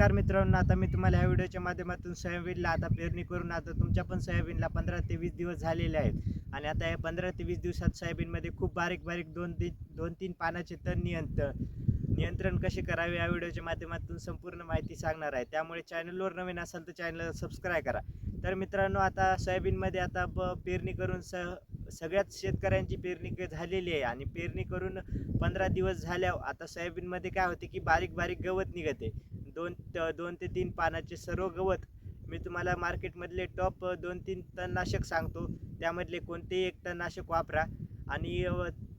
नमस्कार मित्रांनो आता मी तुम्हाला ह्या व्हिडिओच्या माध्यमातून सोयाबीनला आता पेरणी करून आता तुमच्या पण सोयाबीनला पंधरा ते वीस दिवस झालेले आहेत. आणि आता या पंधरा ते वीस दिवसात सोयाबीनमध्ये खूप बारीक बारीक दोन तीन दोन तीन पानाचे तण नियंत्रण नियंत्रण कसे करावे या व्हिडिओच्या माध्यमातून संपूर्ण माहिती सांगणार आहे. त्यामुळे चॅनलवर नवीन असाल तर चॅनलला सबस्क्राईब करा. तर मित्रांनो आता सोयाबीनमध्ये आता ब पेरणी करून स सगळ्याच शेतकऱ्यांची पेरणी झालेली आहे. आणि पेरणी करून पंधरा दिवस झाल्यावर आता सोयाबीनमध्ये काय होते की बारीक बारीक गवत निघते. दोन त- दोन ते तीन पानाचे सर्व गवत मी तुम्हाला मार्केटमधले टॉप दोन तीन तणनाशक सांगतो. त्यामधले कोणतेही एक तणनाशक वापरा आणि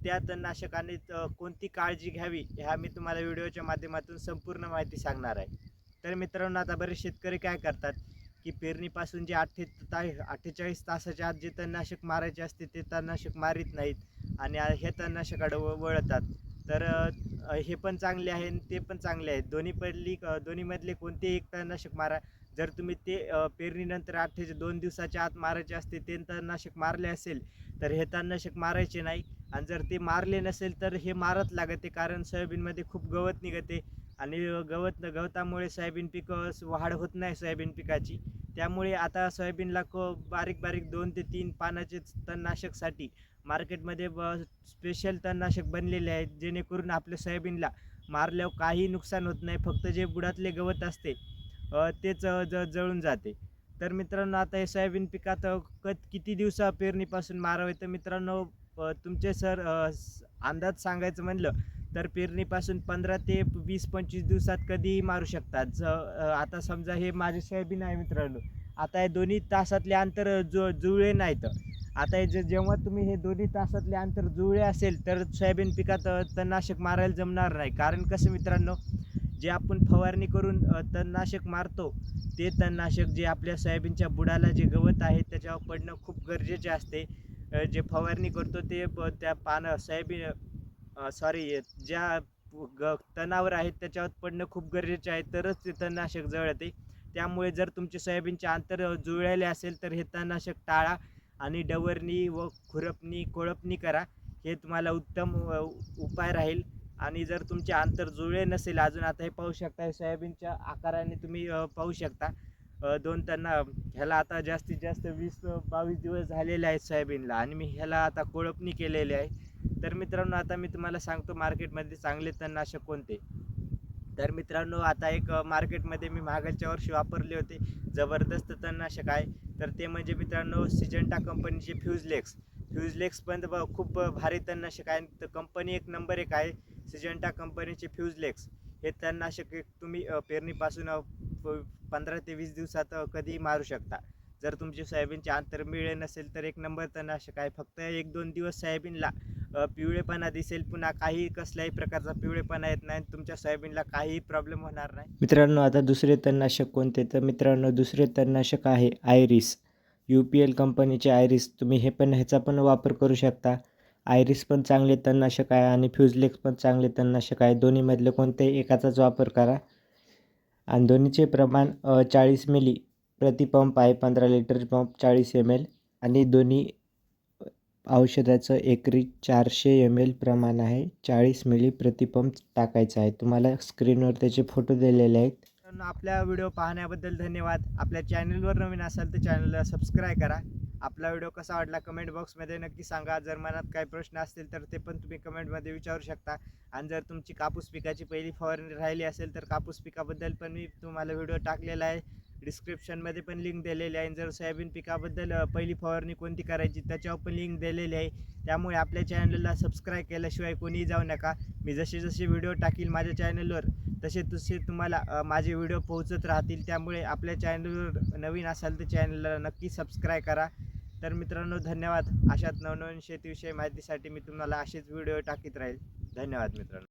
त्या तणनाशकाने कोणती काळजी घ्यावी ह्या मी तुम्हाला व्हिडिओच्या माध्यमातून संपूर्ण माहिती सांगणार आहे. तर मित्रांनो आता बरेच शेतकरी काय करतात की पेरणीपासून जे अठ्ठे ता अठ्ठेचाळीस तासाच्या आत जे तणनाशक मारायचे असते ते तणनाशक मारीत नाहीत आणि हे तणनाशकाकडे व- वळतात. तर हे पण चांगले आहे आणि ते पण चांगले आहेत दोन्ही पडली दोन्हीमधले कोणतेही एक तणनाशक मारा. जर तुम्ही ते पेरणीनंतर अठ्ठेचे दोन दिवसाच्या आत मारायचे असते ते तणनाशक मारले असेल तर हे तणनाशक मारायचे नाही. आणि जर ते मारले नसेल तर हे मारत लागते कारण सोयाबीनमध्ये खूप गवत निघते. आणि गवत गवतामुळे सोयाबीन पीक वाढ होत नाही सोयाबीन पिकाची. त्यामुळे आता सोयाबीनला क बारीक बारीक दोन ते तीन पानाचे तणनाशकसाठी मार्केटमध्ये ब स्पेशल तणनाशक बनलेले आहेत जेणेकरून आपल्या सोयाबीनला मारल्यावर काही नुकसान होत नाही फक्त जे बुडातले गवत असते तेच ज जळून जाते. तर मित्रांनो आता हे सोयाबीन पिकात कत क किती दिवसा पेरणीपासून मारावे? तर मित्रांनो तुमचे सर अंदाज सांगायचं म्हणलं तर पेरणीपासून पंधरा ते वीस पंचवीस दिवसात कधीही मारू शकतात. ज आता समजा हे माझे सोयाबीन आहे मित्रांनो. आता हे दोन्ही तासातले अंतर जु जुळले नाहीत. आता हे जे जेव्हा तुम्ही हे दोन्ही तासातले अंतर जुळे असेल तर सोयाबीन पिकात तणनाशक मारायला जमणार नाही. कारण कसं मित्रांनो जे आपण फवारणी करून तणनाशक मारतो ते तणनाशक जे आपल्या सोयाबीनच्या बुडाला जे गवत आहे त्याच्यावर पडणं खूप गरजेचे असते. जे फवारणी करतो ते त्या पानं सोयाबीन सॉरी ज्या ग तणावर आहेत त्याच्यावर पडणं खूप गरजेचे आहे. तरच ते तणनाशक जळते. त्यामुळे जर तुमचे सोयाबीनचे अंतर जुळलेले असेल तर हे तणनाशक टाळा आणि डवरणी व खुरपणी कोळपणी करा. हे तुम्हाला उत्तम उपाय राहील. आणि जर तुमचे अंतर जुळले नसेल अजून आता हे पाहू शकता हे सोयाबीनच्या आकाराने तुम्ही पाहू शकता. दोन त्यांना ह्याला आता जास्तीत जास्त वीस बावीस दिवस झालेले आहेत सोयाबीनला. आणि मी ह्याला आता कोळपणी केलेली आहे. तर मित्रांनो आता मी तुम्हाला सांगतो मार्केटमध्ये चांगले तणनाशक कोणते. तर मित्रांनो आता एक मार्केटमध्ये मी मागच्या वर्षी वापरले होते. जबरदस्त तणनाशक आहे तर ते म्हणजे मित्रांनो सिजंटा कंपनीचे फ्यूजलेक्स फ्यूजलेक्स पण खूप भारी तणनाशक आहे तर कंपनी एक नंबर एक आहे सिजंटा कंपनीचे फ्यूजलेक्स हे तणनाशक एक तुम्ही पेरणीपासून प- पंधरा ते वीस दिवसात कधीही मारू शकता. जर तुमचे सोयाबीनचे आंतर मिळले नसेल तर एक नंबर तणनाशक आहे फक्त एक दोन दिवस सोयाबीनला. पिवळेपणा दिसेल. पुन्हा काही कसल्याही प्रकारचा पिवळेपणा येत नाही. तुमच्या सोयाबीनला काहीही प्रॉब्लेम होणार नाही. मित्रांनो आता दुसरे तणनाशक कोणते? तर मित्रांनो दुसरे तणनाशक आहे आयरिस. यू पी एल कंपनीचे आयरिस. तुम्ही हे पण ह्याचा पण वापर करू शकता. आयरिस पण चांगले तणनाशक आहे आणि फ्युजलेक्स पण चांगले तणनाशक आहे. दोन्हीमधले कोणत्याही एकाचाच वापर करा. आणि दोन्हीचे प्रमाण चाळीस मिली प्रति पंप आहे. पंधरा लिटर पंप चाळीस एम एल आणि दोन्ही औषधाचं एकरी चारशे एम एल प्रमाण आहे. चाळीस मिली प्रतिपंप टाकायचा टाकायचं आहे. तुम्हाला स्क्रीनवर त्याचे फोटो दिलेले आहेत. मित्रांनो, आपला व्हिडिओ पाहण्याबद्दल धन्यवाद. आपल्या चॅनलवर नवीन असाल तर चॅनलला सबस्क्राईब करा. आपला व्हिडिओ कसा वाटला कमेंट बॉक्समध्ये नक्की सांगा. जर मनात काही प्रश्न असतील तर ते पण तुम्ही कमेंटमध्ये विचारू शकता. आणि जर तुमची कापूस पिकाची पहिली फवारणी राहिली असेल तर कापूस पिकाबद्दल पण मी तुम्हाला व्हिडिओ टाकलेला आहे. डिस्क्रिप्शनमध्ये पण लिंक दिलेली आहे. जर सोयाबीन पिकाबद्दल पहिली फवारणी कोणती करायची त्याच्यावर पण लिंक दिलेली आहे. त्यामुळे आपल्या चॅनलला सबस्क्राईब केल्याशिवाय कोणीही जाऊ नका. मी जसे जसे व्हिडिओ टाकील माझ्या चॅनलवर तसे तसे तुम्हाला माझे व्हिडिओ पोहोचत राहतील. त्यामुळे आपल्या चॅनलवर नवीन असाल तर चॅनलला नक्की सबस्क्राईब करा. तर मित्रांनो धन्यवाद. अशाच नवनवीन शेतीविषयी माहितीसाठी मी तुम्हाला असेच व्हिडिओ टाकीत राहील. धन्यवाद मित्रांनो.